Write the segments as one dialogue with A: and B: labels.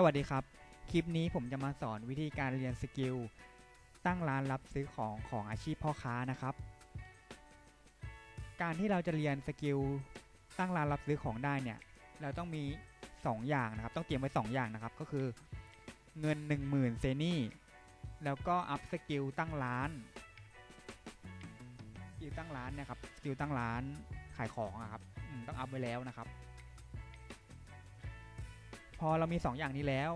A: สวัสดีครับ คลิปนี้ผมจะมาสอนวิธีการเรียนสกิลตั้งร้านรับซื้อของของอาชีพพ่อค้านะครับ การที่เราจะเรียนสกิลตั้งร้านรับซื้อของได้เนี่ย เราต้องมี 2 อย่างนะครับ ต้องเตรียมไว้ 2 อย่างนะครับ ก็คือเงิน 10,000 เซนี่ แล้วก็อัพสกิลตั้งร้านสกิลตั้งร้านเนี่ยครับ สกิลตั้งร้านขายของอะครับ ต้องอัพไว้แล้วนะครับ พอเรามี 2 อย่างนี้แล้ว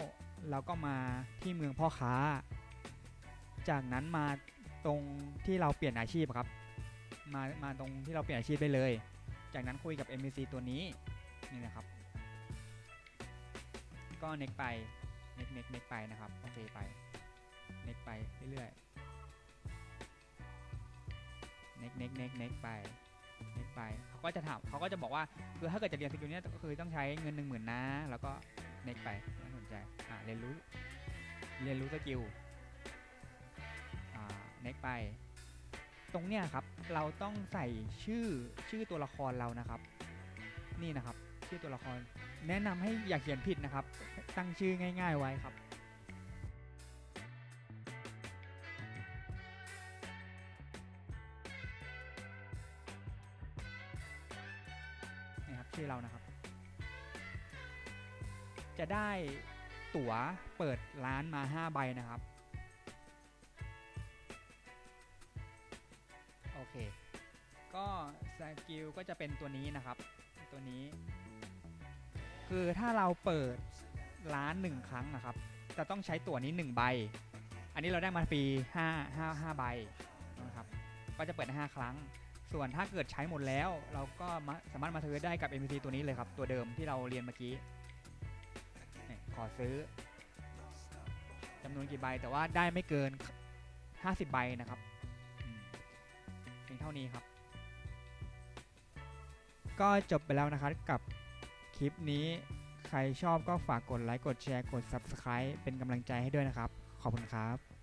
A: เราก็มาที่เมืองพ่อค้า จากนั้นมาตรงที่เราเปลี่ยนอาชีพครับ มามาตรงที่เราเปลี่ยนอาชีพได้เลย จากนั้นคุยกับ NPC ตัวนี้นี่นะครับ ก็เน็กไปเน็กเน็กเน็กไปนะครับโอเคไปเน็กไปเรื่อยๆเน็กเน็กเน็กเน็กไป เน็กไปเขาก็จะถามเขาก็จะบอกว่าคือถ้าเกิดจะเรียนสกิลนี้ก็คือต้องใช้เงินหนึ่งหมื่นนะ แล้วก็เน็กไปน่าสนใจอ่าเรียนรู้ เรียนรู้สกิลอ่าเน็กไป ตรงเนี้ยครับเราต้องใส่ชื่อชื่อตัวละครเรานะครับ นี่นะครับชื่อตัวละคร แนะนำให้อย่าเขียนผิดนะครับ ตั้งชื่อง่าย ๆไว้ครับ ชื่อเรานะครับ จะได้ตั๋วเปิดร้านมา 5 ใบนะครับ โอเค ก็สกิลก็จะเป็นตัวนี้นะครับ ตัวนี้ คือถ้าเราเปิดร้านหนึ่งครั้งนะครับ จะต้องใช้ตั๋วนี้1ใบ อันนี้เราได้มาฟรี5 5 5ใบนะครับ ก็จะเปิดได้5ครั้ง ส่วนถ้าเกิดใช้หมดแล้ว เราก็สามารถมาซื้อได้กับ NPC ตัวนี้เลยครับ ตัวเดิมที่เราเรียนเมื่อกี้ขอซื้อจำนวนกี่ใบแต่ว่าได้ไม่เกิน 50 ใบนะครับเพียงเท่านี้ครับ ก็จบไปแล้วนะครับกับคลิปนี้ใครชอบก็ฝากกดไลค์กดแชร์กด Subscribe เป็นกำลังใจให้ด้วยนะครับ ขอบคุณครับ